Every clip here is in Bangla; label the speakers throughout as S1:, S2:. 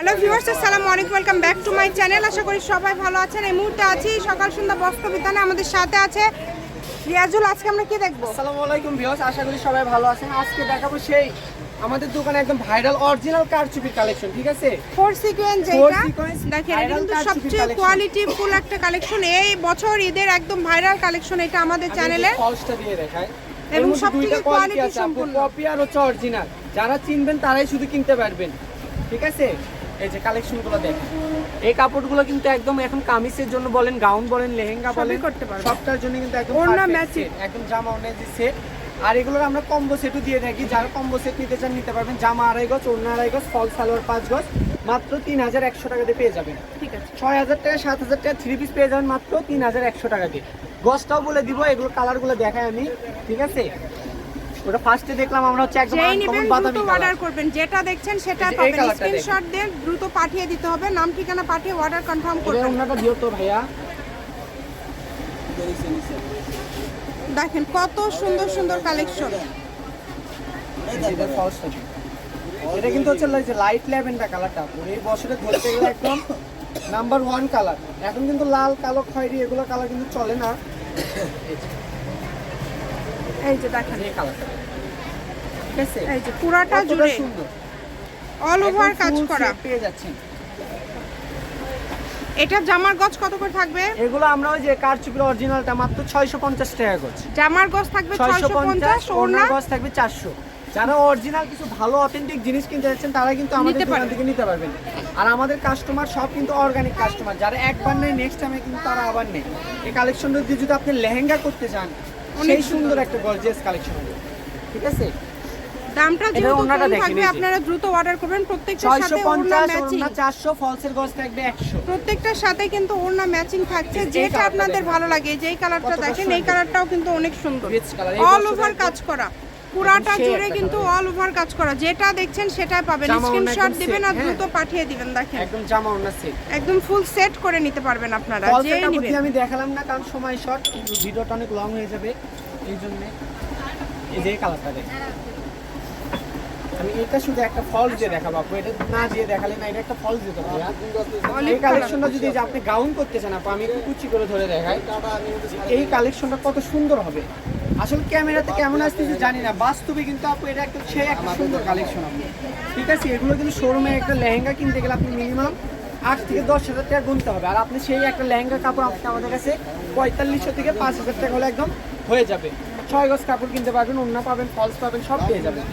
S1: হ্যালো ভিউয়ার্স আসসালামু আলাইকুম welcome back to my channel আশা করি সবাই ভালো আছেন। এই মুহূর্তে আছি সকাল সন্ধ্যা বস্ত্র বিতানে। আমাদের সাথে আছে রিয়াজুল। আজকে আমরা কি দেখব?
S2: আসসালামু আলাইকুম ভিউয়ার্স আশা করি সবাই ভালো আছেন। আজকে দেখাবো সেই আমাদের দোকানে একদম ভাইরাল অরিজিনাল কারচুপি কালেকশন ঠিক আছে?
S1: ফোর সিকোয়েন্স যেটা। দেখেন এটা কিন্তু সবচেয়ে কোয়ালিটি ফুল একটা কালেকশন এই বছর ঈদের একদম ভাইরাল কালেকশন এটা আমাদের চ্যানেলে
S2: ফলসটা দিয়ে দেখায়
S1: এবং সবথেকে
S2: কোয়ালিটি
S1: সম্পূর্ণ।
S2: কপি আর হচ্ছে অরিজিনাল যারা চিনবেন তারাই শুধু কিনতে পারবেন ঠিক আছে? এই যে কালেকশনগুলো দেখেন। এই কাপড়গুলো কিন্তু একদম এখন কামিজের জন্য বলেন গাউন বলেন লেহেঙ্গা বলেন
S1: করতে পারবেন।
S2: সবটার জন্য কিন্তু একদম
S1: ওড়না
S2: set, একদম জামা ওড়না যে সেট আর এগুলোর আমরা কম্বো সেটও দিয়ে থাকি যারা কম্বো সেট নিতে চান নিতে পারবেন। জামা আড়াই গজ ওড়না আড়াই গজ ফল সালোয়ার পাঁচ গজ মাত্র তিন হাজার একশো টাকাতে পেয়ে যাবেন।
S1: ঠিক আছে।
S2: ছয় হাজার টাকা সাত হাজার টাকা থ্রি পিস পেয়ে যাবেন মাত্র তিন হাজার একশো টাকা দিয়ে। গছটাও বলে দিব এগুলো কালারগুলো দেখাই আমি ঠিক আছে? ওটা ফার্স্টে দেখলাম আমরা হচ্ছে একদম
S1: নেবেন
S2: বাদামি
S1: অর্ডার করবেন যেটা দেখছেন সেটা পাবেন। স্ক্রিনশট দিয়ে দ্রুত পাঠিয়ে দিতে হবে নাম ঠিকানা পাঠিয়ে অর্ডার কনফার্ম করবেন।
S2: ওনাটা দিও তো ভাইয়া।
S1: দেখেন কত সুন্দর সুন্দর কালেকশন
S2: এটা কিন্তু হচ্ছে লাইট ল্যাভেন্ডার কালারটা এই বছরে ধরতে গেলে একদম নাম্বার ওয়ান কালার এখন কিন্তু লাল কালো খয়েরি এগুলো কালার কিন্তু চলে না।
S1: এই যে দেখেন।
S2: এই ঠিক আছে?
S1: এই যে পুরাটা জুড়ে। অল ওভার কাজ করা।
S2: পেয়ে যাচ্ছেন।
S1: এটা জামার গজ কত করে থাকবে?
S2: এগুলো আমরা ওই যে কারচুপির অরিজিনালটা মাত্র ছয়শো পঞ্চাশ টাকা গজ।
S1: জামার গজ থাকবে 650
S2: পঞ্চাশ
S1: ওড়না
S2: ওড়না। গজ থাকবে চারশো। যারা অরিজিনাল কিছু ভালো অথেন্টিক জিনিস কিনতে যাচ্ছেন তারা কিন্তু আমাদের দোকান। থেকে নিতে পারবেন। আর আমাদের কাস্টমার সব কিন্তু অর্গানিক কাস্টমার যারা একবার নেয় নেক্সট টাইমে কিন্তু তারা আবার নেয়। এই কালেকশনটা দিয়ে যদি আপনি লেহেঙ্গা করতে চান
S1: অনেক
S2: সুন্দর। একটা গর্জিয়াস কালেকশন হবে। ঠিক আছে?
S1: দামটা যেহেতু কম থাকবে আপনারা দ্রুত অর্ডার করবেন। প্রত্যেকটার
S2: ছয়শো
S1: সাথে ওড়না ম্যাচিং
S2: ওড়না চারশো ফলসের গজ থাকবে একশো।
S1: প্রত্যেকটার সাথে কিন্তু ওড়না ম্যাচিং থাকছে। যেটা আপনাদের ভালো লাগে যেই কালারটা দেখেন এই কালারটাও কিন্তু অনেক সুন্দর। অল ওভার কাজ করা। পুরাটা জুড়ে কিন্তু অল ওভার কাজ করা। যেটা দেখছেন সেটাই পাবেন। স্ক্রিনশট দিবেন আর
S2: হ্যাঁ।
S1: দ্রুত পাঠিয়ে দিবেন দেখেন।
S2: একদম জামা ওনা সেট
S1: একদম ফুল সেট করে নিতে পারবেন আপনারা। যে নিবেন।
S2: আমি দেখালাম না কারণ সময় শর্ট ভিডিওটা অনেক লং হয়ে যাবে। এই জন্য এই যে কালারটা দেখ আমি এটা শুধু একটা ফলস দিয়ে দেখাবো আপু এটা না দিয়ে দেখালে না এটা একটা ফলস দিতে হবে এই কালেকশনটা যদি আপনি গাউন করতে চান আপু আমি একটু কুচি করে ধরে দেখাই। এই কালেকশনটা কত সুন্দর হবে। আসলে ক্যামেরাতে কেমন আসতেছে জানি না বাস্তবে কিন্তু আপু এটা একটা সে একটা সুন্দর কালেকশন আপনি ঠিক আছে এগুলো কিন্তু শোরুমে একটা লেহেঙ্গা কিনতে গেলে আপনি মিনিমাম আট থেকে দশ হাজার টাকা গুনতে হবে। আর আপনি সেই একটা লেহেঙ্গা কাপড় আপনি আমাদের কাছে পঁয়তাল্লিশশো থেকে পাঁচ হাজার টাকা হলে একদম হয়ে যাবে। ছয় গজ কাপড় কিনতে পারবেন ওড়না পাবেন ফলস পাবেন সব পেয়ে যাবেন।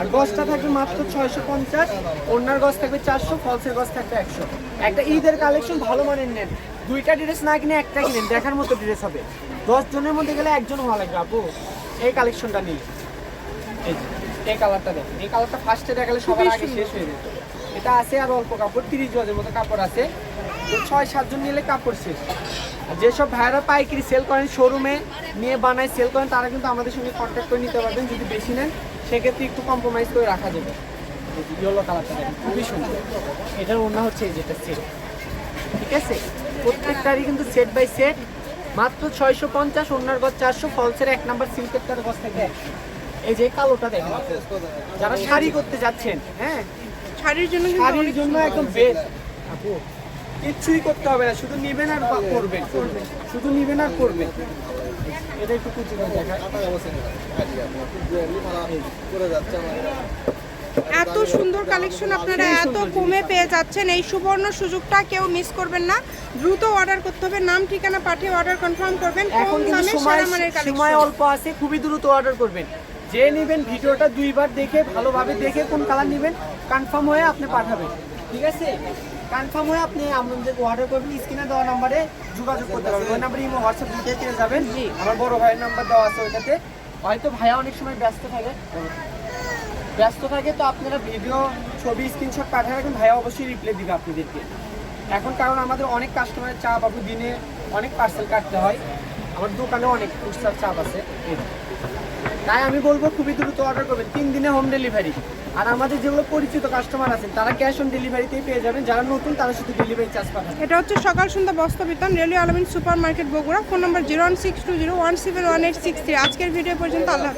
S2: আর গজটা থাকবে মাত্র ছয়শো পঞ্চাশ ওড়নার গজ থাকবে চারশো ফলসের গজ থাকবে একশো। একটা ঈদের কালেকশন ভালো মানের নেন। দুইটা ড্রেস না কিনে একটা কিনেন দেখার মতো ড্রেস হবে। দশ জনের মধ্যে গেলে একজন ভালো লাগবে আপু। এই কালেকশনটা নিয়ে এই এই কালারটা দেখেন। এই কালারটা ফার্স্টে দেখালে সবার আগে শেষ হয়ে যেত এটা আছে আর অল্প কাপড়, তিরিশ গজের মতো কাপড় আছে। তো ছয় সাতজন নিলে কাপড় শেষ। যেসব ভাইরা পাইকারি সেল করেন শোরুমে নিয়ে বানায় সেল করেন, তারা কিন্তু আমাদের সঙ্গে কন্ট্যাক্ট করে নিতে পারবেন। যদি বেশি নেন, সেক্ষেত্রে একটু কম্প্রোমাইজ করে রাখা যাবে। ইয়েলো কালারটা খুবই সুন্দর। এটার অন্য হচ্ছে যেটা সেট ঠিক আছে? প্রত্যেকটারই কিন্তু সেট বাই সেট মাত্র ছয়শো পঞ্চাশ অন্যার গজ চারশো ফলসের এক নাম্বার সিল্কেরটার গজ থেকে। এই যে কালোটা দেখেন। যারা শাড়ি করতে যাচ্ছেন হ্যাঁ
S1: শাড়ির জন্য
S2: শাড়ির জন্য একদম বেস্ট আপু কিচ্ছুই করতে হবে না শুধু নিবেন আর করবেন শুধু নিবেন আর করবেন। এটা একটু কুচি দেখায়
S1: এত সুন্দর কালেকশন আপনারা এত কমে পেয়ে যাচ্ছেন। এই সুবর্ণ সুযোগটা কেউ মিস করবেন না। দ্রুত অর্ডার করতে হবে নাম ঠিকানা পাঠিয়ে অর্ডার কনফার্ম করবেন।
S2: কিন্তু
S1: দামে
S2: সময়
S1: সারা মানের
S2: সময় অল্প আছে খুবই দ্রুত অর্ডার করবেন। যে নেবেন ভিডিওটা দুইবার দেখে ভালোভাবে দেখে কোন কালার নেবেন কনফার্ম হয়ে আপনি পাঠাবেন। ঠিক আছে? কনফার্ম হয়ে আপনি আমাদের অর্ডার করবেন স্ক্রিনে দেওয়া নাম্বারে যোগাযোগ করতে পারবেন। ওই নাম্বারে ইমো হোয়াটসঅ্যাপ দুটোই পেয়ে যাবেন
S1: জি।
S2: আমার বড় ভাইয়ের নাম্বার দেওয়া আছে ওইটাতে। হয়তো ভাইয়া অনেক সময় ব্যস্ত থাকে। ব্যস্ত থাকে তো আপনারা ভিডিও ছবি স্ক্রিনশট পাঠিয়ে রাখুন ভাইয়া অবশ্যই রিপ্লাই দিবে আপনাদেরকে। এখন কারণ আমাদের অনেক কাস্টমারের চা বাবু দিনে অনেক পার্সেল কাটতে হয়। আমার দোকানে অনেক খুচরার চাপ আছে। তাই আমি বলব খুবই দ্রুত অর্ডার করবেন। তিন দিনে হোম ডেলিভারি আর আমাদের যেগুলো পরিচিত কাস্টমার আছেন, তারা ক্যাশ অন ডেলিভারিতেই পেয়ে যাবেন। যারা নতুন, তারা শুধু ডেলিভারি চার্জ পাবেন।
S1: এটা হচ্ছে সকাল সন্ধ্যা বস্ত্র বিতান রেলওয়ে আলমিন super market Bogura. Phone number zero one six two zero one seven one eight six three. আজকের ভিডিও পর্যন্ত আল্লাহ